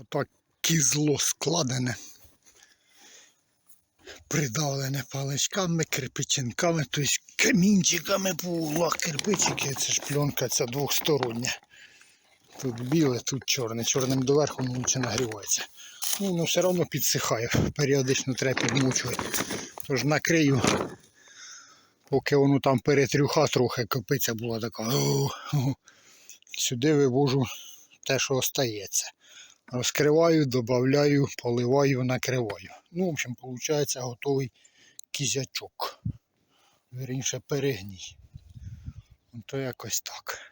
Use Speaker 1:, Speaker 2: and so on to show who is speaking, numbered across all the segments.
Speaker 1: Отак кізло складене, придавлене паличками, кирпичинками, тобто камінчиками углах кирпичики. Це ж пленка ця двохстороння. Тут біле, тут чорне. Чорним доверху лучше нагрівається. Ну, воно все одно підсихає, періодично треба підмучувати. Тож накрию, поки воно там перетрюха трохи, копиця була така. Сюди вивожу те, що остається. Розкриваю, додаю, поливаю, накриваю. Ну, в общем, виходить готовий кізячок. Вірніше перегній. Ну, То якось так.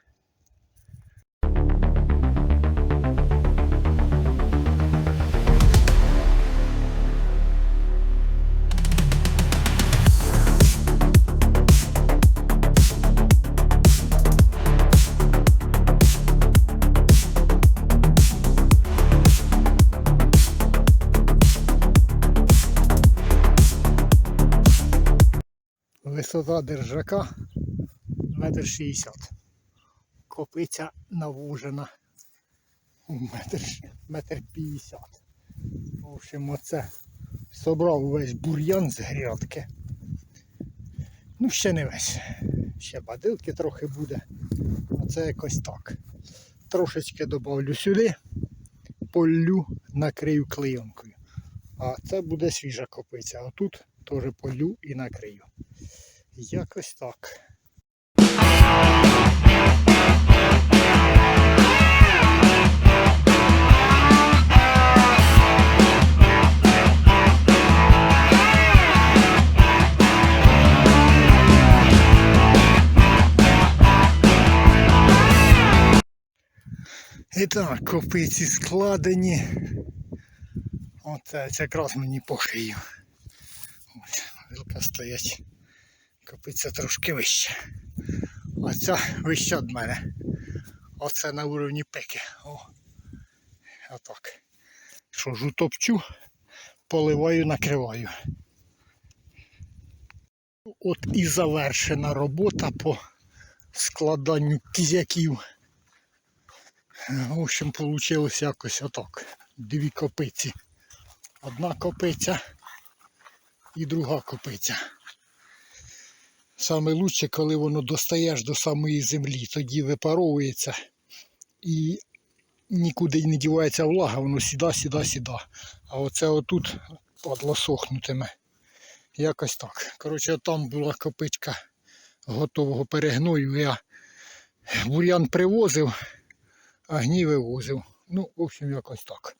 Speaker 1: Висота держака метр шістдесят. Копиця навужена. Метр, метр. В общем, оце собрав весь бур'ян з грядки. Ну, ще не весь. Ще бадилки трохи буде. Оце якось так. Трошечки добавлю сюди, полю, накрию клейонкою. А це буде свіжа копиця. А тут теж полю і накрию. Якось так. І так, копиці складені. Оце якраз мені по шию. Ось, вилка стоять. Копиця трошки вище. А ця вища від мене. Оце на уровні пики. О. Отак. Що ж поливаю, накриваю. От і завершена робота по складанню кізяків. В общем, вийшло якось отак. Дві копиці. Одна копиця і друга копиця. Саме лучше, коли воно достаєш до самої землі, тоді випаровується і нікуди не дівається влага, воно сіда, сіда, сіда. А оце отут сохнутиме. Якось так. Коротше, там була копичка готового перегною. Я бур'ян привозив, а гній вивозив. Ну, в общем, якось так.